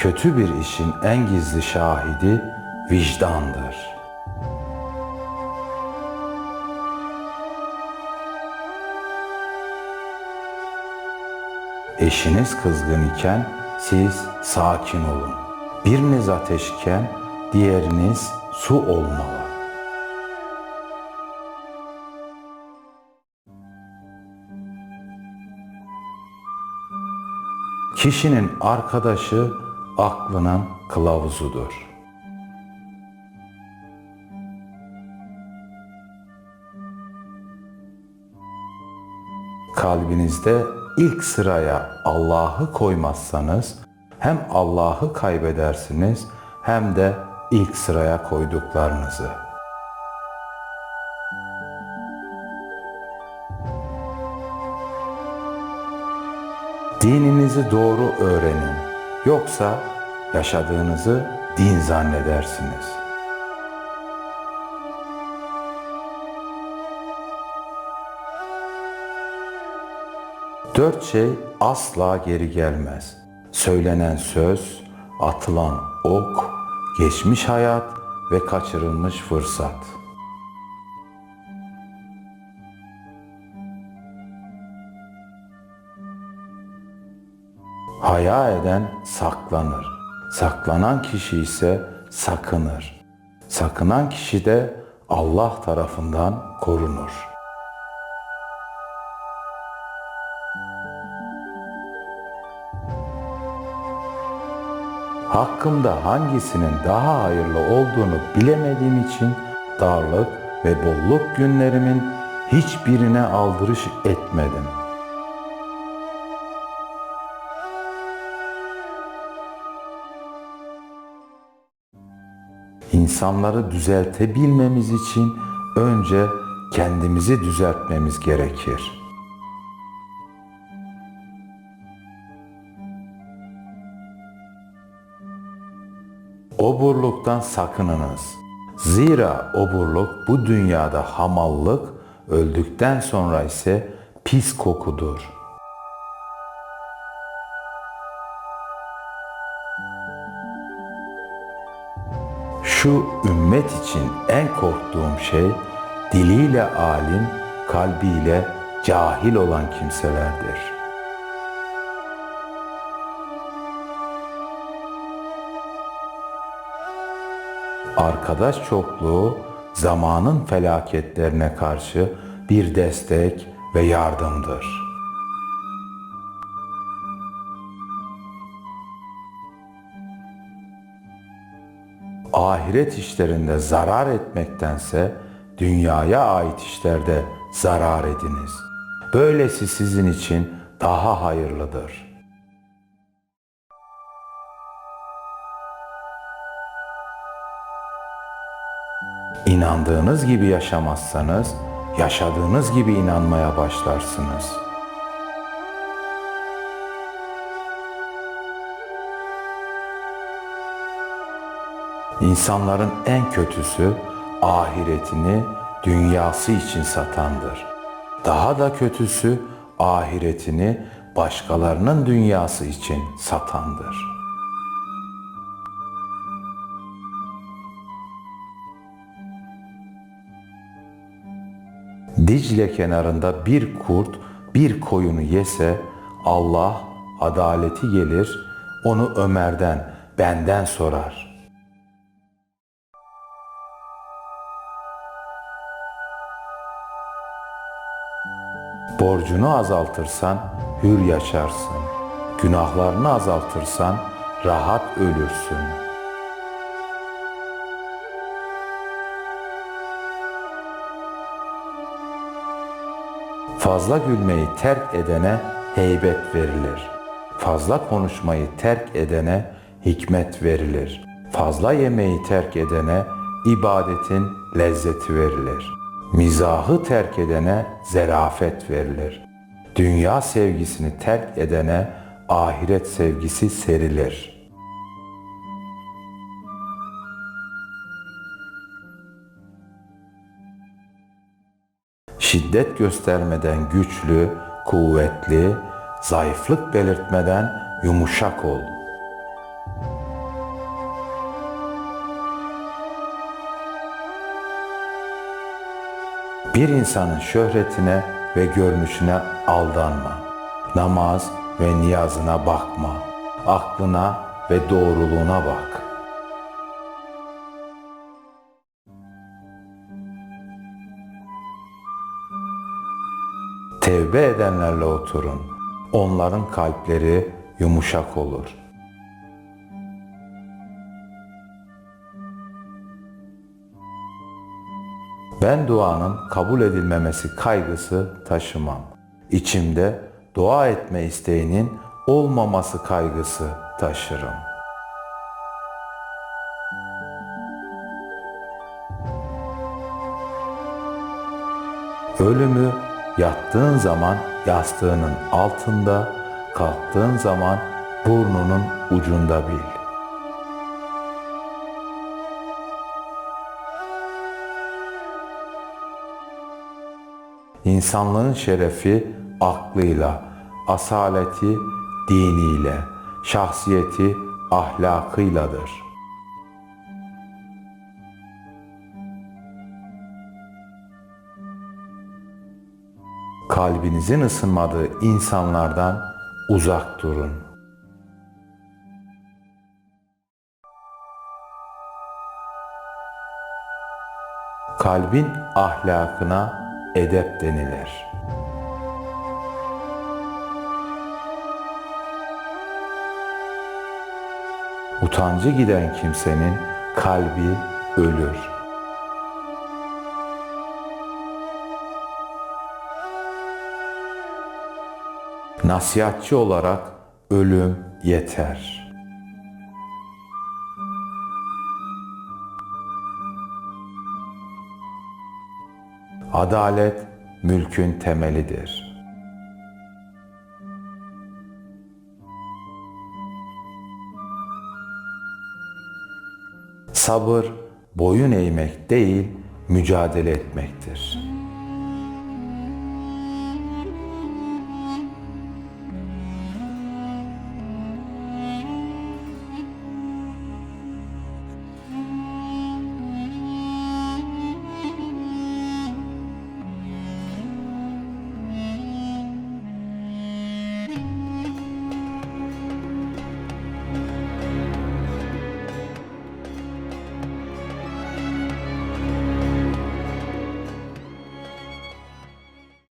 kötü bir işin en gizli şahidi vicdandır. Eşiniz kızgın iken siz sakin olun. Biriniz ateş iken diğeriniz su olmalı. Kişinin arkadaşı aklının kılavuzudur. Kalbinizde ilk sıraya Allah'ı koymazsanız hem Allah'ı kaybedersiniz hem de ilk sıraya koyduklarınızı. Dininizi doğru öğrenin. Yoksa yaşadığınızı din zannedersiniz. Dört şey asla geri gelmez. Söylenen söz, atılan ok, geçmiş hayat ve kaçırılmış fırsat. Haya eden saklanır. Saklanan kişi ise sakınır. Sakınan kişi de Allah tarafından korunur. Hakkımda hangisinin daha hayırlı olduğunu bilemediğim için darlık ve bolluk günlerimin hiçbirine aldırış etmedim. İnsanları düzeltebilmemiz için önce kendimizi düzeltmemiz gerekir. Oburluktan sakınınız. Zira oburluk bu dünyada hamallık, öldükten sonra ise pis kokudur. Şu ümmet için en korktuğum şey diliyle alim, kalbiyle cahil olan kimselerdir. Arkadaş çokluğu zamanın felaketlerine karşı bir destek ve yardımdır. Ahiret işlerinde zarar etmektense dünyaya ait işlerde zarar ediniz. Böylesi sizin için daha hayırlıdır. İnandığınız gibi yaşamazsanız yaşadığınız gibi inanmaya başlarsınız. İnsanların en kötüsü ahiretini dünyası için satandır. Daha da kötüsü ahiretini başkalarının dünyası için satandır. Dicle kenarında bir kurt bir koyunu yese Allah adaleti gelir onu Ömer'den benden sorar.'' Borcunu azaltırsan hür yaşarsın. Günahlarını azaltırsan rahat ölürsün. Fazla gülmeyi terk edene heybet verilir. Fazla konuşmayı terk edene hikmet verilir. Fazla yemeği terk edene ibadetin lezzeti verilir.'' Mizahı terk edene zerafet verilir. Dünya sevgisini terk edene ahiret sevgisi serilir. Şiddet göstermeden güçlü, kuvvetli, zayıflık belirtmeden yumuşak ol. Bir insanın şöhretine ve görünüşüne aldanma. Namaz ve niyazına bakma. Aklına ve doğruluğuna bak. Tevbe edenlerle oturun. Onların kalpleri yumuşak olur. Ben duanın kabul edilmemesi kaygısı taşımam. İçimde dua etme isteğinin olmaması kaygısı taşırım. Ölümü yattığın zaman yastığının altında, kalktığın zaman burnunun ucunda bil. İnsanlığın şerefi aklıyla, asaleti diniyle, şahsiyeti ahlakıyladır. Kalbinizin ısınmadığı insanlardan uzak durun. Kalbin ahlakına edep denilir. Utancı giden kimsenin kalbi ölür. Nasihatçı olarak ölüm yeter. Adalet mülkün temelidir. Sabır boyun eğmek değil, mücadele etmektir.